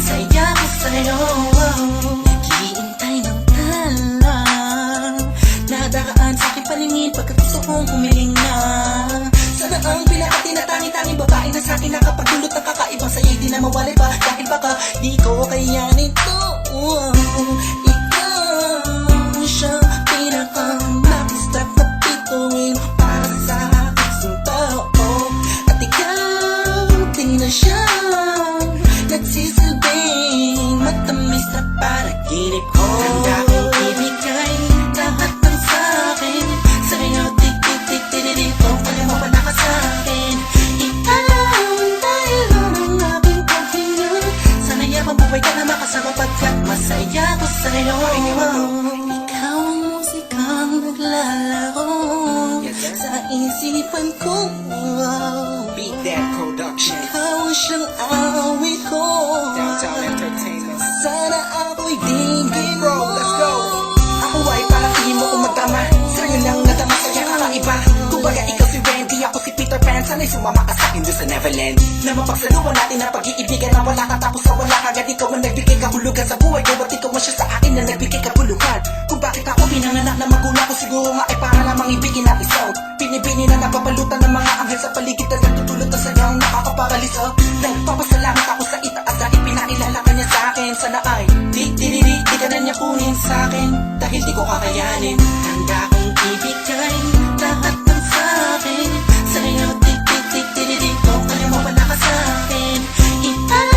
masaya ko sa'yo Naghihintay ng talang Nadaraan sa aking paningin Pagkat gusto kong humiling na Sana ang pinakatinatangi-tanging babae na sa akin Nakapagdulot ng kakaibang sa'yo Di na mawalay pa dahil baka di ko kayanin to Ikaw siyang pinakamakistak na bituin Para sa aking tao At ikaw siya panaginip ko Handa kong ibigay lahat ng sa'kin Sa'yo tik tik tik tik Kung kaya mo wala ka sa'kin Ikalawang dahilan ng aking paghinga Sana'y mabuhay ka na makasama Pagkat masaya ko sa'yo Ikaw ang musikang naglalaro Sa isipan ko Beat That Production. Ikaw ang siyang Sana ako'y digin Bro, let's go. Ako ay parang hindi mo umatama Sa'yo lang nadama sa'yo kakaiba Kumbaga ikaw si Randy, ako si Peter Pan. Sana'y sumama ka sa'kin doon sa Neverland. Na mapagsaluhan natin ang pag-iibigan Na wala ka tapos sa wala Agad ikaw ang nagbigay kahulugan sa buhay ko. At ikaw ang siya sa akin na nagbigay kabuluhan Kung bakit ako pinanganak na magulang ko Siguro nga ay para lamang ibigin ang isang Pinibini na napapalutan ng mga anghel sa paligid Na nagtutulot na sadyang nakakaparalisa Nagpapasalamat ako Hindi ko kakayanin. Handa akong ibigay Lahat ng sa'kin. Sa'yo tik tik tik tiridik ko. Kaya mo pala ka sa'kin Ikaw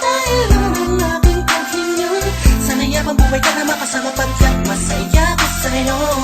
Dahil naman ang aking paghinyon Sana'y habang buhay ka na makasama Pagkat masaya ko sa'yo.